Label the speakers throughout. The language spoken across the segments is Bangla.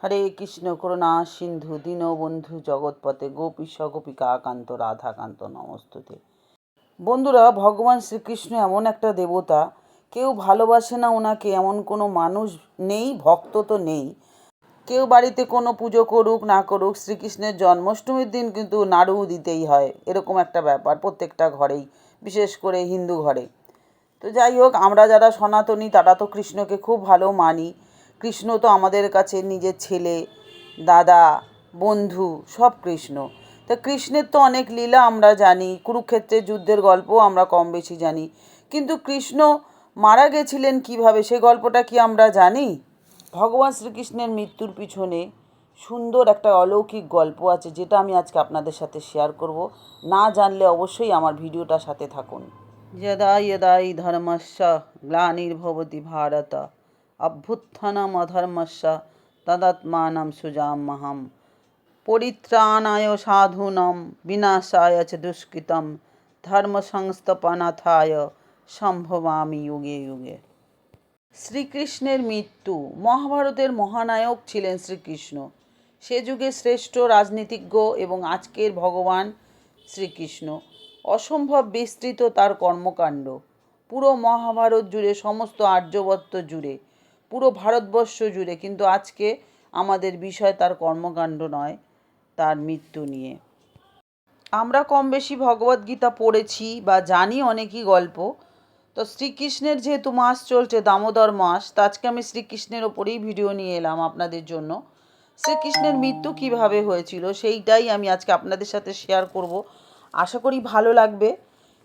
Speaker 1: হরে কৃষ্ণ করুণা, সিন্ধু দীনবন্ধু জগৎপতে গোপীশ গোপিকা আকান্ত, রাধাকান্ত নমস্তুতে। বন্ধুরা, ভগবান শ্রীকৃষ্ণ এমন একটা দেবতা, কেউ ভালোবাসে না ওনাকে এমন কোনো মানুষ নেই, ভক্ত তো নেই। কেউ বাড়িতে কোনো পুজো করুক, না করুক, শ্রীকৃষ্ণের জন্মাষ্টমীর দিন কিন্তু নাড়ু দিতেই হয়, এরকম একটা ব্যাপার প্রত্যেকটা ঘরেই, বিশেষ করে হিন্দু ঘরে। তো যাই হোক, আমরা যারা সনাতনী, তারা তো কৃষ্ণকে খুব ভালো মানি। কৃষ্ণ তো আমাদের কাছে নিজের ছেলে, দাদা, বন্ধু, সব কৃষ্ণ। তা কৃষ্ণের তো অনেক লীলা আমরা জানি, কুরুক্ষেত্রের যুদ্ধের গল্পও আমরা কম বেশি জানি। কিন্তু কৃষ্ণ মারা গেছিলেন কীভাবে, সে গল্পটা কি আমরা জানি? ভগবান শ্রীকৃষ্ণের মৃত্যুর পিছনে সুন্দর একটা অলৌকিক গল্প আছে, যেটা আমি আজকে আপনাদের সাথে শেয়ার করব। না জানলে অবশ্যই আমার ভিডিওটার সাথে থাকুন। যদা যদা ই ধর্মস্য, গ্লানির্ভবতি ভারত। অভ্যুত্থানম অধর্মস্য তদাত্মানম সুজামহম পরিত্রাণায় সাধুনম বিনাশায় চ দুষ্কৃতম ধর্ম সংস্থপনাথায় সম্ভবামি যুগে যুগে শ্রীকৃষ্ণের মৃত্যু। মহাভারতের মহানায়ক ছিলেন শ্রীকৃষ্ণ। সে যুগে শ্রেষ্ঠ রাজনীতিজ্ঞ এবং আজকের ভগবান শ্রীকৃষ্ণ। অসম্ভব বিস্তৃত তার কর্মকাণ্ড। পুরো মহাভারত জুড়ে সমস্ত আর্যবত্ত জুড়ে পুরো ভারতবর্ষ জুড়ে, কিন্তু আজকে আমাদের বিষয় তার কর্মকাণ্ড নয়, তার মৃত্যু নিয়ে। আমরা কম বেশি ভগবদ্গীতা পড়েছি বা জানি অনেকই গল্প। তো শ্রীকৃষ্ণের যেহেতু মাস চলছে, দামোদর মাস, তো আজকে আমি শ্রীকৃষ্ণের ওপরেই ভিডিও নিয়ে এলাম আপনাদের জন্য। শ্রীকৃষ্ণের মৃত্যু কীভাবে হয়েছিল সেইটাই আমি আজকে আপনাদের সাথে শেয়ার করব। আশা করি ভালো লাগবে।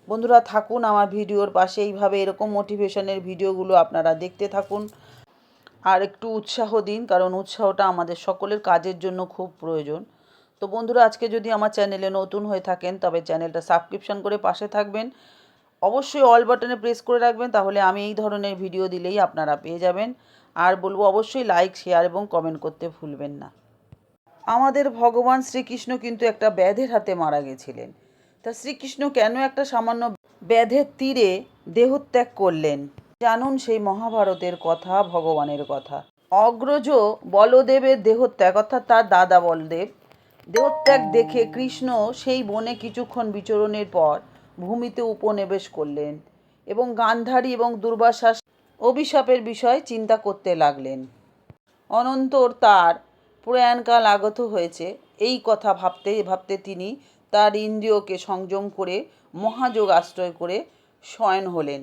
Speaker 1: বন্ধুরা, থাকুন আমার ভিডিওর পাশে। এইভাবে এরকম মোটিভেশনের ভিডিওগুলো আপনারা দেখতে থাকুন। আর একটু উৎসাহ দিন, কারণ উৎসাহটা আমাদের সকলের কাজের জন্য খুব প্রয়োজন। তো বন্ধুরা, আজকে যদি আমার চ্যানেলে নতুন হয়ে থাকেন, তবে চ্যানেলটা সাবস্ক্রিপশন করে পাশে থাকবেন। অবশ্যই অল বাটনে প্রেস করে রাখবেন, তাহলে আমি এই ধরনের ভিডিও দিলেই আপনারা পেয়ে যাবেন। আর বলব, অবশ্যই লাইক, শেয়ার এবং কমেন্ট করতে ভুলবেন না। আমাদের ভগবান শ্রীকৃষ্ণ কিন্তু একটা ব্যাধের হাতে মারা গেছিলেন। তা শ্রীকৃষ্ণ কেন একটা সামান্য ব্যাধের তীরে দেহত্যাগ করলেন? জানুন সেই মহাভারতের কথা, ভগবানের কথা। অগ্রজ বলদেবের দেহত্যাগ, অর্থাৎ তার দাদা বলদেব, দেহত্যাগ দেখে কৃষ্ণ সেই বনে কিছুক্ষণ বিচরণের পর ভূমিতে উপনিবেশ করলেন এবং গান্ধারী এবং দুর্বাসাস অভিশাপের বিষয়ে চিন্তা করতে লাগলেন। অনন্তর তার প্রয়াণকাল আগত হয়েছে। এই কথা ভাবতে ভাবতে তিনি তার ইন্দ্রিয়কে সংযম করে, মহাযোগ আশ্রয় করে শয়ন হলেন।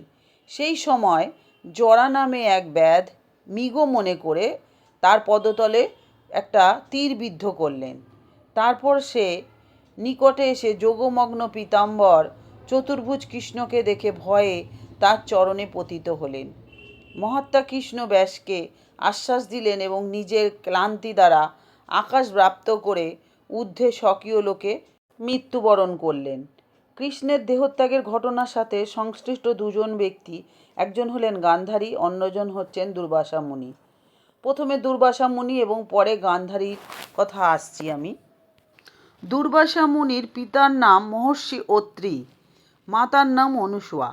Speaker 1: সেই সময় জরা নামে এক ব্যাধ মৃগ মনে করে তার পদতলে একটা তীর বিদ্ধ করলেন। তারপর সে নিকটে এসে যোগমগ্ন পীতাম্বর চতুর্ভুজ কৃষ্ণকে দেখে ভয়ে তার চরণে পতিত হলেন। মহাত্মা কৃষ্ণ ব্যাসকে আশ্বাস দিলেন এবং নিজের ক্লান্তি দ্বারা আকাশ প্রাপ্ত করে ঊর্ধ্বে স্বকীয় লোকে মৃত্যুবরণ করলেন। কৃষ্ণের দেহত্যাগের ঘটনার সাথে সংশ্লিষ্ট দুজন ব্যক্তি, একজন হলেন গান্ধারী, অন্যজন হচ্ছেন দুর্বাসা মুনি প্রথমে দুর্বাসা মুনি এবং পরে গান্ধারীর কথা আসছি আমি। দুর্বাসা মুনির পিতার নাম মহর্ষি অত্রি, মাতার নাম অনুসুয়া।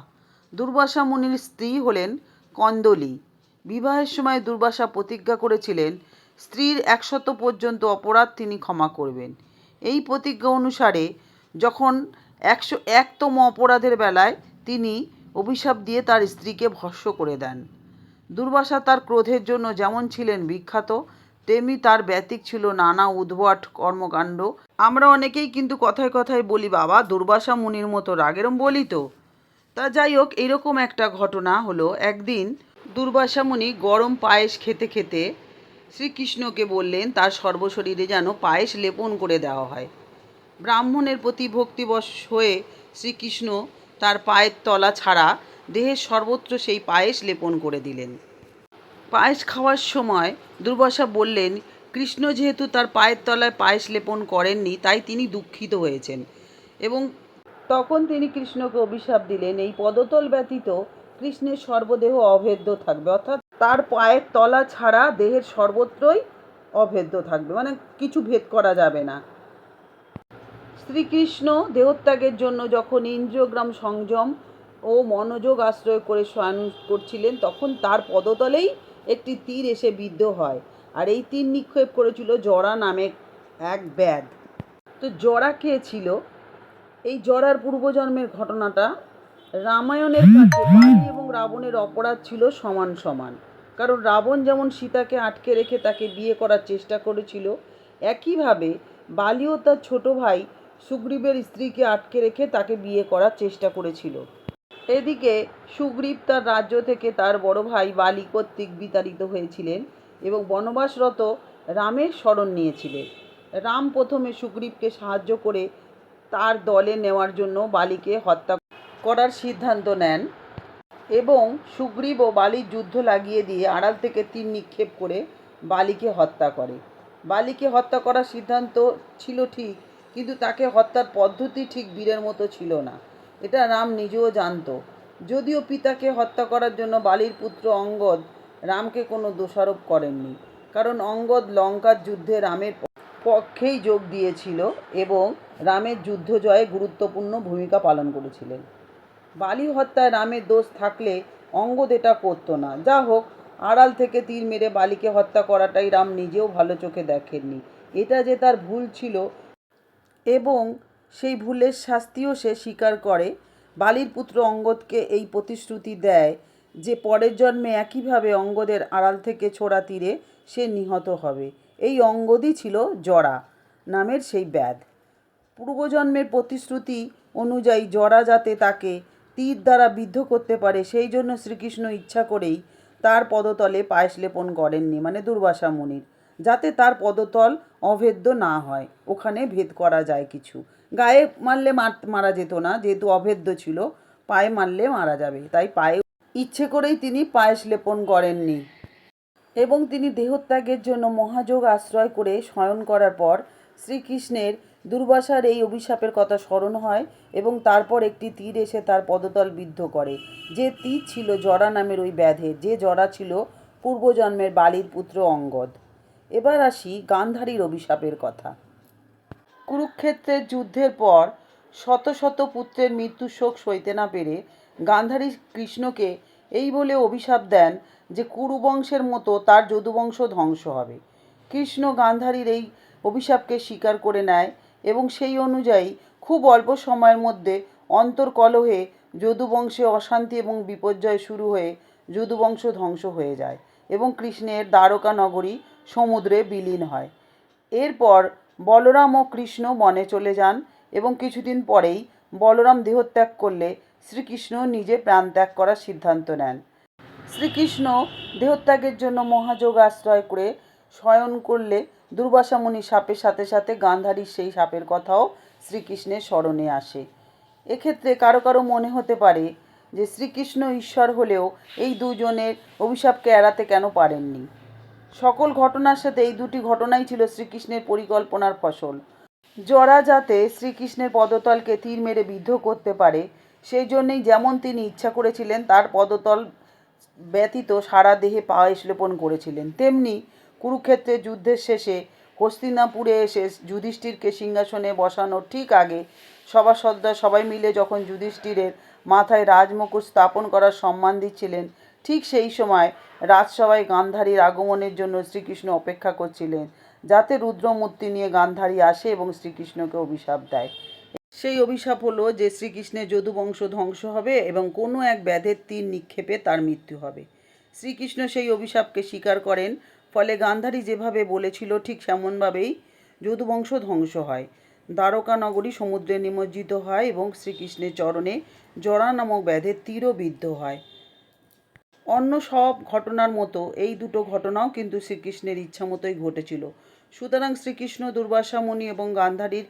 Speaker 1: দুর্বাসা মুনির স্ত্রী হলেন কন্দলি। বিবাহের সময় দুর্বাসা প্রতিজ্ঞা করেছিলেন, স্ত্রীর একশত পর্যন্ত অপরাধ তিনি ক্ষমা করবেন। এই প্রতিজ্ঞা অনুসারে যখন একশো একতম অপরাধের বেলায় তিনি অভিশাপ দিয়ে তার স্ত্রীকে ভস্য করে দেন। দুর্বাসা তার ক্রোধের জন্য যেমন ছিলেন বিখ্যাত, তেমনি তার ব্যতিক ছিল নানা উদ্ভট কর্মকাণ্ড। আমরা অনেকেই কিন্তু কথায় কথায় বলি, বাবা, দুর্বাসা মুনির মতো রাগেরম বলি তো? তা যাই হোক, এরকম একটা ঘটনা হলো একদিন দুর্বাসা মুনি গরম পায়েস খেতে খেতে শ্রীকৃষ্ণকে বললেন, তার সর্বশরীরে যেন পায়েস লেপন করে দেওয়া হয়। ব্রাহ্মণের প্রতি ভক্তিবশ হয়ে শ্রীকৃষ্ণ তার পায়ের তলা ছাড়া দেহের সর্বত্র সেই পায়েস লেপন করে দিলেন। পায়েস খাওয়ার সময় দুর্বাসা বললেন, কৃষ্ণ যেহেতু তার পায়ের তলায় পায়েস লেপন করেননি, তাই তিনি দুঃখিত হয়েছেন। এবং তখন তিনি কৃষ্ণকে অভিশাপ দিলেন, এই পদতল ব্যতীত কৃষ্ণের সর্বদেহ অভেদ্য থাকবে। অর্থাৎ তার পায়ের তলা ছাড়া দেহের সর্বত্রই অভেদ্য থাকবে মানে কিছু ভেদ করা যাবে না। শ্রীকৃষ্ণ দেহত্যাগের জন্য যখন ইন্দ্রিয়গ্রাম সংযম ও মনোযোগ আশ্রয় করে শয়ন করছিলেন তখন তার পদতলেই একটি তীর এসে বিদ্ধ হয়। আর এই তীর নিক্ষেপ করেছিল জরা নামে এক ব্যাধ। তো জরা কে ছিল? এই জরার পূর্বজন্মের ঘটনাটা রামায়ণের কাছে বালি এবং রাবণের অপরাধ ছিল সমান সমান। কারণ রাবণ যেমন সীতাকে আটকে রেখে তাকে বিয়ে করার চেষ্টা করেছিল একইভাবে বালিও তার ছোট ভাই সুগ্রীবের স্ত্রীকে আটকে রেখে তাকে বিয়ে করার চেষ্টা করেছিল। এদিকে সুগ্রীব তার রাজ্য থেকে তার বড় ভাই বালি কর্তৃক বিতাড়িত হয়েছিলেন এবং বনবাসরত রামের শরণ নিয়েছিলেন। রাম প্রথমে সুগ্রীবকে সাহায্য করে তার দলে নেওয়ার জন্য বালিকে হত্যা করার সিদ্ধান্ত নেন এবং সুগ্রীব ও বালির যুদ্ধ লাগিয়ে দিয়ে আড়াল থেকে তীর নিক্ষেপ করে বালিকে হত্যা করে। বালিকে হত্যা করার সিদ্ধান্ত ছিল ঠিক কিন্তু তাকে হত্যার পদ্ধতি ঠিক বীরের মতো ছিল না। এটা রাম নিজেও জানতো। যদিও পিতাকে হত্যা করার জন্য বালির পুত্র অঙ্গদ রামকে কোনো দোষারোপ করেননি, কারণ অঙ্গদ লঙ্কার যুদ্ধে রামের পক্ষেই যোগ দিয়েছিল এবং রামের যুদ্ধ জয়ে গুরুত্বপূর্ণ ভূমিকা পালন করেছিলেন। বালি হত্যায় রামের দোষ থাকলে অঙ্গদ এটা করতো না। যা হোক, আড়াল থেকে তীর মেরে বালিকে হত্যা করাটাই রাম নিজেও ভালো চোখে দেখেননি। এটা যে তার ভুল ছিল এবং সেই ভুলের শাস্তিও সে স্বীকার করে। বালির পুত্র অঙ্গদকে এই প্রতিশ্রুতি দেয় যে পরের জন্মে একইভাবে অঙ্গদের আড়াল থেকে ছোড়া তীরে সে নিহত হবে। এই অঙ্গদই ছিল জরা নামের সেই ব্যাধ। পূর্বজন্মের প্রতিশ্রুতি অনুযায়ী জরা যাতে তাকে তীর দ্বারা বিদ্ধ করতে পারে, সেই জন্য শ্রীকৃষ্ণ ইচ্ছা করেই তার পদতলে পায়েস লেপন করেননি মানে দুর্বাসা মুনির। যাতে তার পদতল অভেদ্য না হয়। ওখানে ভেদ করা যায় কিছু। গায়ে মারলে মার- যেত না, যেহেতু অভেদ্য ছিল, পায়ে মারলে মারা যাবে। তাই পায়ে ইচ্ছে করেই তিনি পায়েস লেপন করেননি। এবং তিনি দেহত্যাগের জন্য মহাযোগ আশ্রয় করে শয়ন করার পর শ্রীকৃষ্ণের দুর্বাসার এই অভিশাপের কথা স্মরণ হয় এবং তারপর একটি তীর এসে তার পদতল বিদ্ধ করে। যে তীর ছিল জরা নামের ওই ব্যাধের, যে জরা ছিল পূর্বজন্মের বালির পুত্র অঙ্গদ। এবার আসি গান্ধারীর অভিশাপের কথা। কুরুক্ষেত্রের যুদ্ধের পর শত শত পুত্রের মৃত্যু শোক সইতে না পেরে গান্ধারী কৃষ্ণকে এই বলে অভিশাপ দেন যে কুরুবংশের মতো তার যদুবংশ ধ্বংস হবে। কৃষ্ণ গান্ধারীর এই অভিশাপকে স্বীকার করে নেয় এবং সেই অনুযায়ী খুব অল্প সময়ের মধ্যে অন্তর্কলহে যদুবংশে অশান্তি এবং বিপর্যয় শুরু হয়ে যদুবংশ ধ্বংস হয়ে যায় এবং কৃষ্ণের দ্বারকা নগরী সমুদ্রে বিলীন হয়। এরপর বলরাম ও কৃষ্ণ বনে চলে যান এবং কিছুদিন পরেই বলরাম দেহত্যাগ করলে শ্রীকৃষ্ণ নিজে প্রাণত্যাগ করার সিদ্ধান্ত নেন। শ্রীকৃষ্ণ দেহত্যাগের জন্য মহাযোগ আশ্রয় করে শয়ন করলে দুর্বাসা মুনি সাপের সাথে সাথে গান্ধারীর সেই সাপের কথাও শ্রীকৃষ্ণের স্মরণে আসে। এক্ষেত্রে কারও কারও মনে হতে পারে যে শ্রীকৃষ্ণ ঈশ্বর হলেও এই দুজনের অভিশাপকে এড়াতে কেন পারেননি। সকল ঘটনার সাথে এই দুটি ঘটনাই ছিল শ্রীকৃষ্ণের পরিকল্পনার ফসল। জরা যাতে শ্রীকৃষ্ণের পদতলকে তীর মেরে বিদ্ধ করতে পারে, সেই জন্যেই যেমন তিনি ইচ্ছা করেছিলেন, তার পদতল ব্যতীত সারা দেহে পায়েস লেপন করেছিলেন। তেমনি কুরুক্ষেত্রের যুদ্ধের শেষে হস্তিনাপুরে এসে যুধিষ্ঠিরকে সিংহাসনে বসানোর ঠিক আগে সভাসদরা সবাই মিলে যখন যুধিষ্ঠিরের মাথায় রাজমুকুট স্থাপন করার সম্মান দিচ্ছিলেন ঠিক সেই সময় রাজসভায় গান্ধারীর আগমনের জন্য শ্রীকৃষ্ণ অপেক্ষা করছিলেন, যাতে রুদ্রমূর্তি নিয়ে গান্ধারী আসে এবং শ্রীকৃষ্ণকে অভিশাপ দেয়। সেই অভিশাপ হলো যে শ্রীকৃষ্ণের যদুবংশ ধ্বংস হবে এবং কোনো এক ব্যাধের তীর নিক্ষেপে তার মৃত্যু হবে। শ্রীকৃষ্ণ সেই অভিশাপকে স্বীকার করেন, ফলে গান্ধারী যেভাবে বলেছিল ঠিক সেমনভাবেই যদুবংশ ধ্বংস হয়। দ্বারকা নগরী সমুদ্রে নিমজ্জিত হয় এবং শ্রীকৃষ্ণের চরণে জরা নামক ব্যাধের তীরও বিদ্ধ হয়। অন্য সব ঘটনার মতো এই দুটো ঘটনাও কিন্তু শ্রীকৃষ্ণের ইচ্ছা মতোই ঘটেছিল। সুতরাং শ্রীকৃষ্ণ দুর্বাসা মুনি এবং গান্ধারীর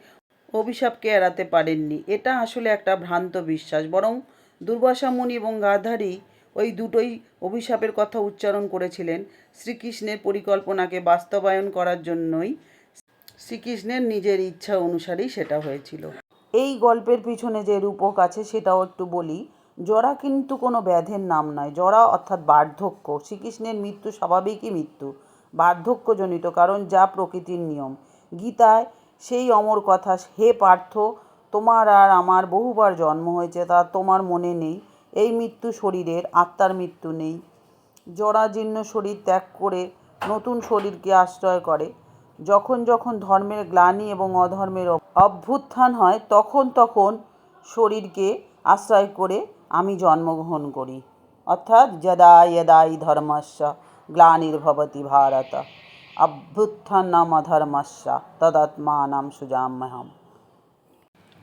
Speaker 1: অভিশাপকে এড়াতে পারেননি। এটা আসলে একটা ভ্রান্ত বিশ্বাস। বরং দুর্বাসা মুনি এবং গান্ধারী ওই দুটোই অভিশাপের কথা উচ্চারণ করেছিলেন শ্রীকৃষ্ণের পরিকল্পনাকে বাস্তবায়ন করার জন্যই। শ্রীকৃষ্ণের নিজের ইচ্ছা অনুসারেই সেটা হয়েছিল। এই গল্পের পিছনে যে রূপক আছে সেটাও একটু বলি। জরা কিন্তু কোনো ব্যাধের নাম নয়। জরা অর্থাৎ বার্ধক্য। শ্রীকৃষ্ণের মৃত্যু স্বাভাবিকই মৃত্যু, বার্ধক্যজনিত, কারণ যা প্রকৃতির নিয়ম। গীতায় সেই অমর কথা, হে পার্থ, তোমার আর আমার বহুবার জন্ম হয়েছে, তা তোমার মনে নেই। এই মৃত্যু শরীরের, আত্মার মৃত্যু নেই। জরাজীর্ণ শরীর ত্যাগ করে নতুন শরীরকে আশ্রয় করে। যখন যখন ধর্মের গ্লানি এবং অধর্মের অভ্যুত্থান হয়, তখন তখন শরীরকে আশ্রয় করে আমি জন্মগ্রহণ করি। অর্থাৎ যদা যদা ই ধর্মস্য গ্লানির্ভবতি ভারত। অভ্যুত্থানম অধর্মস্য তদাত্মানাম সুজাম্যহম।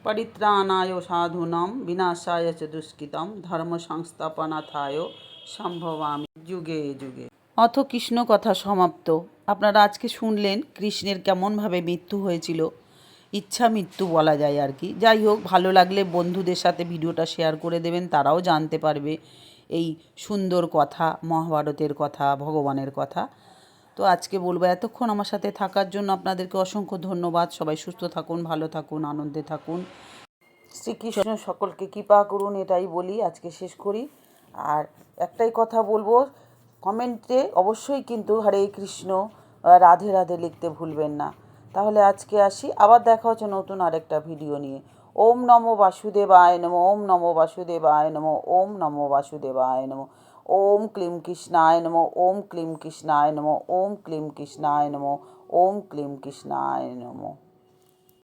Speaker 1: পরিত্রাণায় সাধুনাম, বিনাশায় চ দুষ্কৃতম ধর্ম সংস্থাপনাথায় সম্ভবামি। যুগে যুগে। অথ কৃষ্ণ কথা সমাপ্ত। আপনারা আজকে শুনলেন কৃষ্ণের কেমনভাবে মৃত্যু হয়েছিল। ইচ্ছা মৃত্যু বলা যায় আর কি। যাই হোক, ভালো লাগলে বন্ধুদের সাথে ভিডিওটা শেয়ার করে দেবেন, তারাও জানতে পারবে এই সুন্দর কথা, মহাভারতের কথা, ভগবানের কথা। তো আজকে বলব এতক্ষণ আমার সাথে থাকার জন্য আপনাদেরকে অসংখ্য ধন্যবাদ। সবাই সুস্থ থাকুন, ভালো থাকুন, আনন্দে থাকুন। শ্রীকৃষ্ণ সকলকে কৃপা করুন, এটাই বলি, আজকে শেষ করি। আর একটাই কথা বলব কমেন্টে অবশ্যই কিন্তু হরে কৃষ্ণ, রাধে রাধে লিখতে ভুলবেন না। তাহলে আজকে আসি। আবার দেখা হচ্ছে নতুন আরেকটা ভিডিও নিয়ে। ওম নমো বাসুদেবায় নমো, ওম নমো বাসুদেবায় নমো, ওম নমো বাসুদেবায় নমো, ওম ক্লিম কৃষ্ণায় নমো, ওম ক্লিম কৃষ্ণায় নমো, ওম ক্লিম কৃষ্ণায় নমো, ওম ক্লিম কৃষ্ণায় নমো।